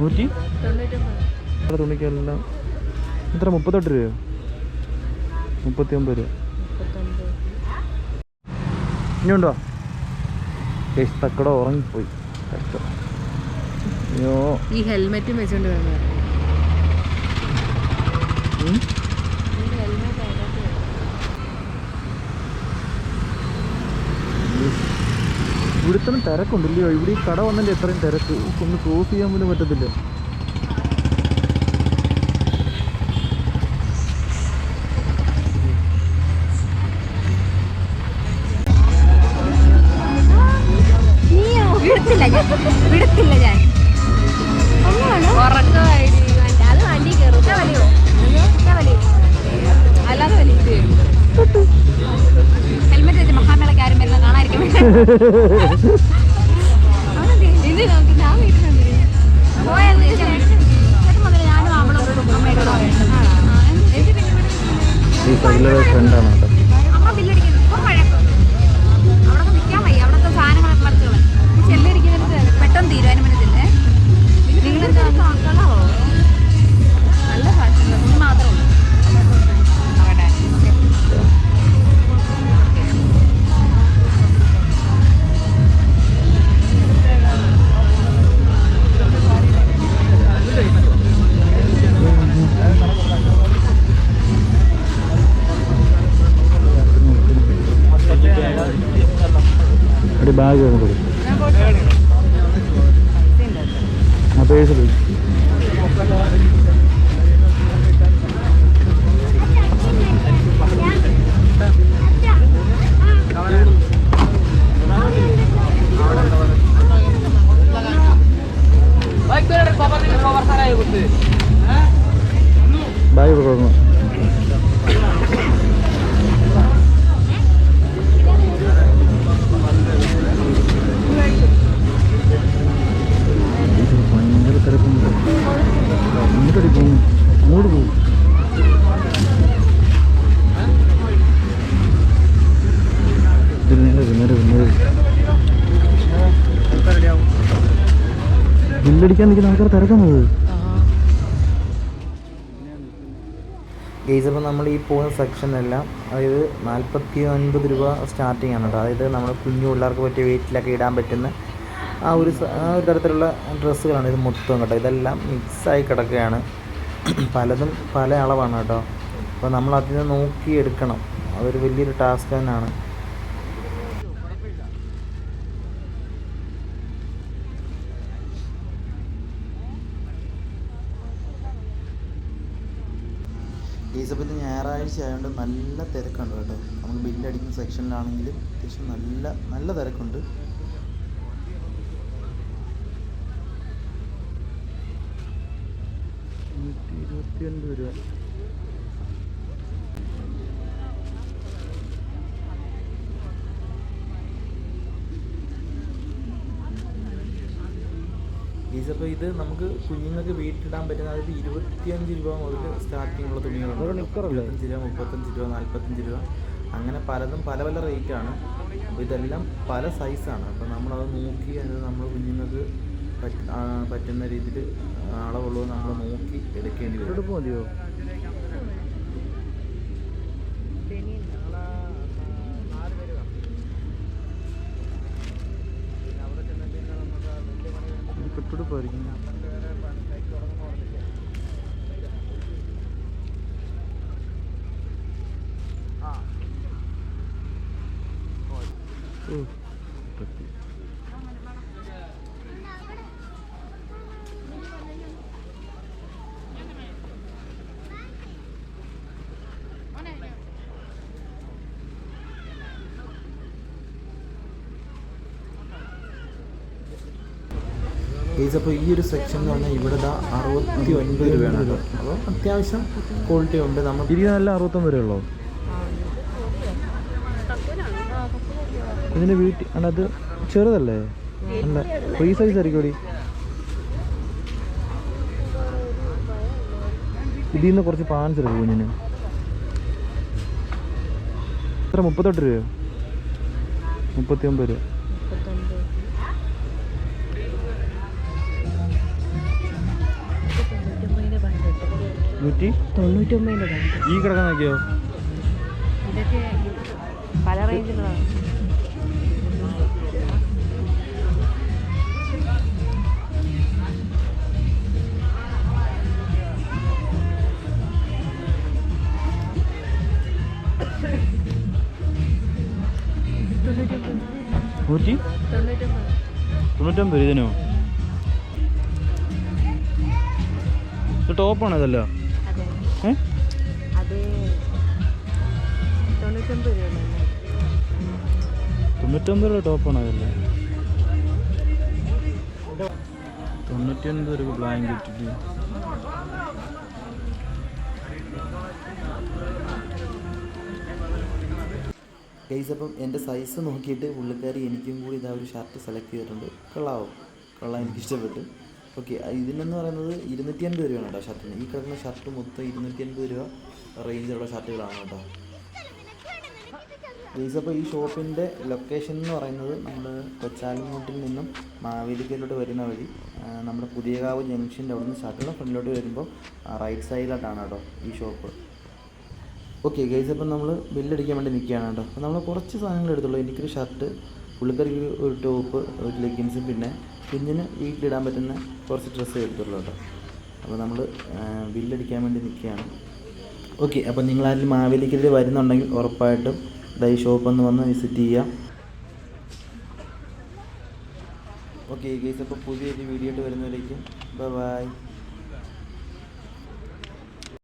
നൂറ്റി? ഇവിടെ തുണിക്കെല്ലാം എത്ര? മുപ്പത്തെട്ട് രൂപയോ? മുപ്പത്തി ഒമ്പത് രൂപ. ഇനിയുണ്ടോ? കേസ് തക്കട ഉറങ്ങിപ്പോയി. അയ്യോ. ഈ ഹെൽമെറ്റും വെച്ചോണ്ട് വന്നു ഉം. ഹെൽമെറ്റ് അതിനകത്ത് വേണം. ഇവിടെ ഇത്രയും തിരക്കുണ്ടല്ലയോ ഇവിടെ ഈ കട വന്നതിന്റെ എത്രയും തിരക്ക്. ഒന്ന് ക്ലോസ് ചെയ്യാൻ പോലും പറ്റത്തില്ല. ഈ സൈഡിലൊരു ഫ്രണ്ടാണ് കേട്ടോ. ഒരു ബാഗ് ഒന്ന് കൊടുക്കും ആ പേഴ്സ് പോയി ബില്ലടിക്കാൻ നിൽക്കുന്ന ആൾക്കാർ തിരക്കുന്നത് ഗെയ്സ് അപ്പോൾ നമ്മൾ ഈ പോകുന്ന സെക്ഷനെല്ലാം അതായത് നാൽപ്പത്തി ഒൻപത് രൂപ സ്റ്റാർട്ടിംഗ് ആണ് കേട്ടോ അതായത് നമ്മൾ കുഞ്ഞു പിള്ളേർക്ക് പറ്റിയ വെയിറ്റിലൊക്കെ ഇടാൻ പറ്റുന്ന ആ ഒരു ആ ഒരു തരത്തിലുള്ള ഡ്രസ്സുകളാണ് ഇത് മൊത്തം കേട്ടോ. ഇതെല്ലാം മിക്സായി കിടക്കുകയാണ്. പലതും പല അളവാണ് കേട്ടോ അപ്പോൾ നമ്മൾ അതിനെ നോക്കി എടുക്കണം അതൊരു വലിയൊരു ടാസ്ക് തന്നെയാണ്. ഈസപ്പത്ത് ഞായറാഴ്ച ആയതുകൊണ്ട് നല്ല തിരക്കുണ്ട് കേട്ടോ. നമുക്ക് ബില്ലടിക്കുന്ന സെക്ഷനിലാണെങ്കിൽ അത്യാവശ്യം നല്ല നല്ല തിരക്കുണ്ട്. ഇരുപത്തി ഒൻപത് രൂപ. ഈസപ്പോൾ ഇത് നമുക്ക് കുഞ്ഞുങ്ങൾക്ക് വീട്ടിലിടാൻ പറ്റുന്ന അതായത് ഇരുപത്തിയഞ്ച് രൂപ മുതൽ സ്റ്റാർട്ടിംഗ് ഉള്ള തുണികളുണ്ട് ഇരുപത്തഞ്ച് രൂപ മുപ്പത്തഞ്ച് രൂപ നാൽപ്പത്തഞ്ച് രൂപ. അങ്ങനെ പലതും പല പല റേറ്റാണ് അപ്പോൾ ഇതെല്ലാം പല സൈസാണ് അപ്പോൾ നമ്മളത് നോക്കി അത് നമ്മൾ കുഞ്ഞുങ്ങൾക്ക് പറ്റ പറ്റുന്ന രീതിയിൽ അളവുള്ളത് നമ്മൾ നോക്കി എടുക്കേണ്ടി വരും. Lamborghini. ഗൈസ് അപ്പോൾ ഈ ഒരു സെക്ഷൻ എന്ന് പറഞ്ഞാൽ ഇവിടെ അറുപത്തി ഒൻപത് രൂപയാണ്. കേട്ടോ അപ്പോൾ അത്യാവശ്യം ക്വാളിറ്റി ഉണ്ട്. നമ്മൾ തിരികെ നല്ല അറുപത്തൊമ്പത് രൂപ ഉള്ളൂ ഇതിന്റെ വീട്ടിൽ അത് ചെറുതല്ലേ? അല്ല ഫ്രീ സൈസ് ആയിരിക്കും ഇതിൽ നിന്ന് കുറച്ച് പാൻസ് എടുക്കും കുഞ്ഞിന്. എത്ര മുപ്പത്തെട്ട് രൂപയോ? മുപ്പത്തി ഒമ്പത് രൂപ. നൂറ്റി തൊണ്ണൂറ്റൊമ്പതിന്റെ ഈ കിടക്കുന്നൊക്കെയോ ഇതൊക്കെ പല റേഞ്ചിലുള്ളതാണ് നൂറ്റി? തൊണ്ണൂറ്റൊമ്പത്. ഇതിനോ? ഇത് ടോപ്പാണ് ഇതല്ലോ? തൊണ്ണൂറ്റൊമ്പത് രൂപ ടോപ്പാണ് അതല്ലേ? തൊണ്ണൂറ്റൊൻപത് രൂപ ബ്ലാങ്കറ്റ് ഗൈസ് അപ്പം എന്റെ സൈസ് നോക്കിയിട്ട് പുള്ളിക്കാരി എനിക്കും കൂടി ഇതാ ഒരു ഷർട്ട് സെലക്ട് ചെയ്തിട്ടുണ്ട്. കൊള്ളാവും? കൊള്ളാം എനിക്ക് ഇഷ്ടപ്പെട്ടു ഓക്കെ ഇതിനെന്ന് പറയുന്നത് ഇരുന്നൂറ്റി അൻപത് രൂപയാണ് കേട്ടോ ഷർട്ടിന്. ഈ കിടക്കുന്ന ഷർട്ട് മൊത്തം ഇരുന്നൂറ്റി അൻപത് രൂപ റേഞ്ചിലുള്ള ഷർട്ടുകളാണ് കേട്ടോ. ഗൈസ് അപ്പോൾ ഈ ഷോപ്പിന്റെ ലൊക്കേഷൻ എന്ന് പറയുന്നത് നമ്മൾ കൊച്ചാലിമൂട്ടിൽ നിന്നും മാവേലിക്കയിലോട്ട് വരുന്ന വഴി. നമ്മുടെ പുതിയകാവ് ജംഗ്ഷന്റെ അവിടെ നിന്ന് ഫ്രണ്ടിലോട്ട് വരുമ്പോൾ റൈറ്റ് സൈഡിലായിട്ടാണ് കേട്ടോ ഈ ഷോപ്പ്. ഓക്കെ ഗൈസ് അപ്പം നമ്മൾ ബില്ലടിക്കാൻ വേണ്ടി നിൽക്കുകയാണ് കേട്ടോ. അപ്പോൾ നമ്മൾ കുറച്ച് സാധനങ്ങൾ എടുത്തുള്ളൂ. എനിക്കൊരു ഷർട്ട് പുള്ളിക്കാരിക്ക് ഒരു ടോപ്പ് ഒരു ലെഗിൻസ് പിന്നെ കുഞ്ഞിന് വീട്ടിലിടാൻ പറ്റുന്ന കുറച്ച് ഡ്രസ്സ് എടുത്തുള്ളൂ കേട്ടോ. അപ്പോൾ നമ്മൾ ബില്ലടിക്കാൻ വേണ്ടി നിൽക്കുകയാണ് ഓക്കെ നിങ്ങൾ നിങ്ങളാരും മാവേലിക്കൽ വരുന്നുണ്ടെങ്കിൽ ഉറപ്പായിട്ടും ദൈ ഷോപ്പ് ഒന്ന് വന്ന് വിസിറ്റ് ചെയ്യാം. ഓക്കെ ഗൈസ് അപ്പോൾ പുതിയൊരു വീഡിയോ ആയിട്ട് വരുന്നവരേക്കും. ബൈ